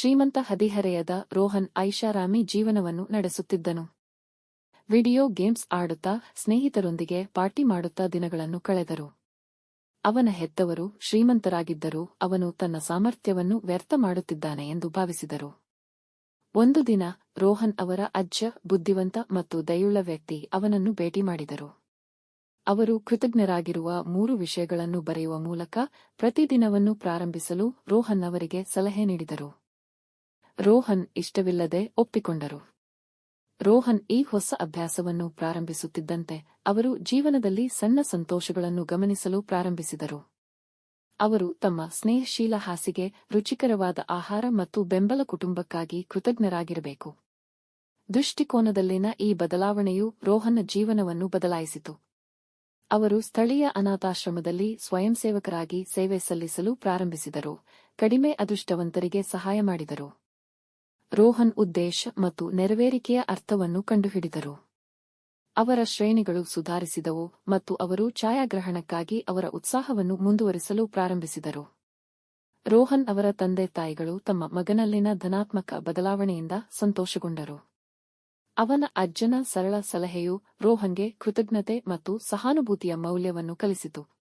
ಶ್ರೀಮಂತ ಹದಿಹರೆಯದ ರೋಹನ್ ಐಷಾರಾಮಿ ಜೀವನವನ್ನು ನಡೆಸುತ್ತಿದ್ದನು. ವಿಡಿಯೋ ಗೇಮ್ಸ್ ಆಡುತ್ತಾ ಸ್ನೇಹಿತರೊಂದಿಗೆ ಪಾರ್ಟಿ ಮಾಡುತ್ತಾ ದಿನಗಳನ್ನು ಕಳೆದರು. ಅವನ ಹೆತ್ತವರು ಶ್ರೀಮಂತರಾಗಿದ್ದರೂ ಅವನು ತನ್ನ ಸಾಮರ್ಥ್ಯವನ್ನು ವ್ಯರ್ಥ ಮಾಡುತ್ತಿದ್ದಾನೆ ಎಂದು ಭಾವಿಸಿದರು. ಒಂದು ದಿನ ರೋಹನ್ ಅವರ ಅಜ್ಜ, ಬುದ್ಧಿವಂತ ಮತ್ತು ದಯುಳ್ಳ ವ್ಯಕ್ತಿ ಅವನನ್ನು ಭೇಟಿ ಮಾಡಿದರು. ಅವರು ಕೃತಜ್ಞರಾಗಿರುವ ಮೂರು ವಿಷಯಗಳನ್ನು ಬರೆಯುವ ಮೂಲಕ ಪ್ರತಿದಿನವನ್ನು ಪ್ರಾರಂಭಿಸಲು ರೋಹನ್ ಅವರಿಗೆ ಸಲಹೆ ನೀಡಿದರು. ರೋಹನ್ ಇಷ್ಟವಿಲ್ಲದೆ ಒಪ್ಪಿಕೊಂಡರು. ರೋಹನ್ ಈ ಹೊಸ ಅಭ್ಯಾಸವನ್ನು ಪ್ರಾರಂಭಿಸುತ್ತಿದ್ದಂತೆ ಅವರು ಜೀವನದಲ್ಲಿ ಸಣ್ಣ ಸಂತೋಷಗಳನ್ನು ಗಮನಿಸಲು ಪ್ರಾರಂಭಿಸಿದರು. ಅವರು ತಮ್ಮ ಸ್ನೇಹಶೀಲ ಹಾಸಿಗೆ, ರುಚಿಕರವಾದ ಆಹಾರ ಮತ್ತು ಬೆಂಬಲ ಕುಟುಂಬಕ್ಕಾಗಿ ಕೃತಜ್ಞರಾಗಿರಬೇಕು. ದೃಷ್ಟಿಕೋನದಲ್ಲಿನ ಈ ಬದಲಾವಣೆಯು ರೋಹನ್ನ ಜೀವನವನ್ನು ಬದಲಾಯಿಸಿತು. ಅವರು ಸ್ಥಳೀಯ ಅನಾಥಾಶ್ರಮದಲ್ಲಿ ಸ್ವಯಂಸೇವಕರಾಗಿ ಸೇವೆ ಸಲ್ಲಿಸಲು ಪ್ರಾರಂಭಿಸಿದರು, ಕಡಿಮೆ ಅದೃಷ್ಟವಂತರಿಗೆ ಸಹಾಯ ಮಾಡಿದರು. ರೋಹನ್ ಉದ್ದೇಶ ಮತ್ತು ನೆರವೇರಿಕೆಯ ಅರ್ಥವನ್ನು ಕಂಡುಹಿಡಿದರು. ಅವರ ಶ್ರೇಣಿಗಳು ಸುಧಾರಿಸಿದವು ಮತ್ತು ಅವರು ಛಾಯಾಗ್ರಹಣಕ್ಕಾಗಿ ಅವರ ಉತ್ಸಾಹವನ್ನು ಮುಂದುವರಿಸಲು ಪ್ರಾರಂಭಿಸಿದರು. ರೋಹನ್ ಅವರ ತಂದೆ ತಾಯಿಗಳು ತಮ್ಮ ಮಗನಲ್ಲಿನ ಧನಾತ್ಮಕ ಬದಲಾವಣೆಯಿಂದ ಸಂತೋಷಗೊಂಡರು. ಅವನ ಅಜ್ಜನ ಸರಳ ಸಲಹೆಯು ರೋಹನ್ಗೆ ಕೃತಜ್ಞತೆ ಮತ್ತು ಸಹಾನುಭೂತಿಯ ಮೌಲ್ಯವನ್ನು ಕಲಿಸಿತು.